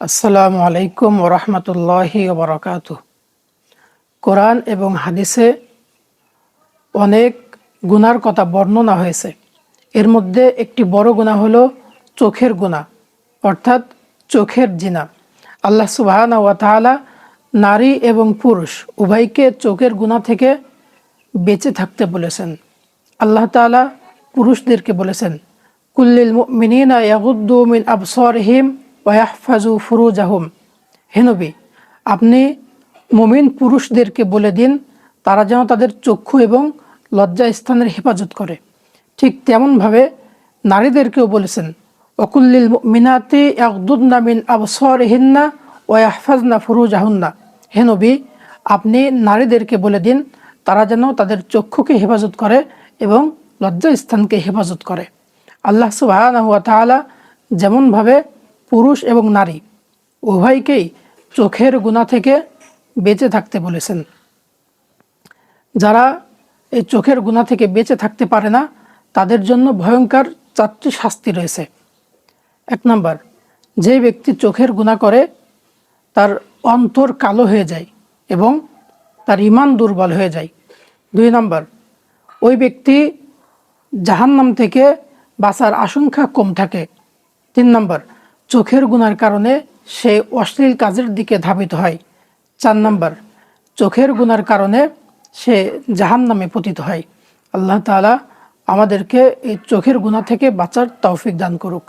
আসসালামু আলাইকুম ওরহমতুল্লাহি ওবরাকাত কোরআন এবং হাদিসে অনেক গুনার কথা বর্ণনা হয়েছে। এর মধ্যে একটি বড় গুণা হলো চোখের গুণা অর্থাৎ চোখের জিনা। আল্লাহ সুবাহানা ওয়া তাআলা নারী এবং পুরুষ উভয়কে চোখের গুণা থেকে বেঁচে থাকতে বলেছেন। আল্লাহ তাআলা পুরুষদেরকে বলেছেন, কুল্লিল মিনিনা ইয়াগুদ্দু মিন আবসরহিম ওয়াহফাজু ফুরুজাহুম। হেনবি আপনি মুমিন পুরুষদেরকে বলে দিন, তারা যেন তাদের চক্ষু এবং লজ্জা স্থানের হেফাজত করে। ঠিক তেমনভাবে নারীদেরকেও বলেছেন, অকুল্লিল মিনাতি একদুদ্না মিন আবসর হিন্না ওয়াহফাজনা ফুরুজাহুন্না। হেনবি আপনি নারীদেরকে বলে দিন, তারা যেন তাদের চক্ষুকে হেফাজত করে এবং লজ্জা স্থানকে হেফাজত করে। আল্লাহ সুবাহ যেমনভাবে পুরুষ এবং নারী, উভয়কেই চোখের গুণা থেকে বেঁচে থাকতে বলেছেন। যারা এই চোখের গুণা থেকে বেঁচে থাকতে পারে না, তাদের জন্য ভয়ঙ্কর চারটি শাস্তি রয়েছে। এক নম্বর, যে ব্যক্তি চোখের গুণা করে, তার অন্তর কালো হয়ে যায় এবং তার ইমান দুর্বল হয়ে যায়। দুই নম্বর, ওই ব্যক্তি জাহান্নাম থেকে বাঁচার আশঙ্কা কম থাকে। তিন নম্বর চোখের গুনার কারণে সে অশ্লীল কাজের দিকে ধাবিত হয়। চার নম্বর, চোখের গুনার কারণে সে জাহান নামে পতিত হয়। আল্লাহ তালা আমাদেরকে এই চোখের গুণা থেকে বাঁচার তৌফিক দান করুক।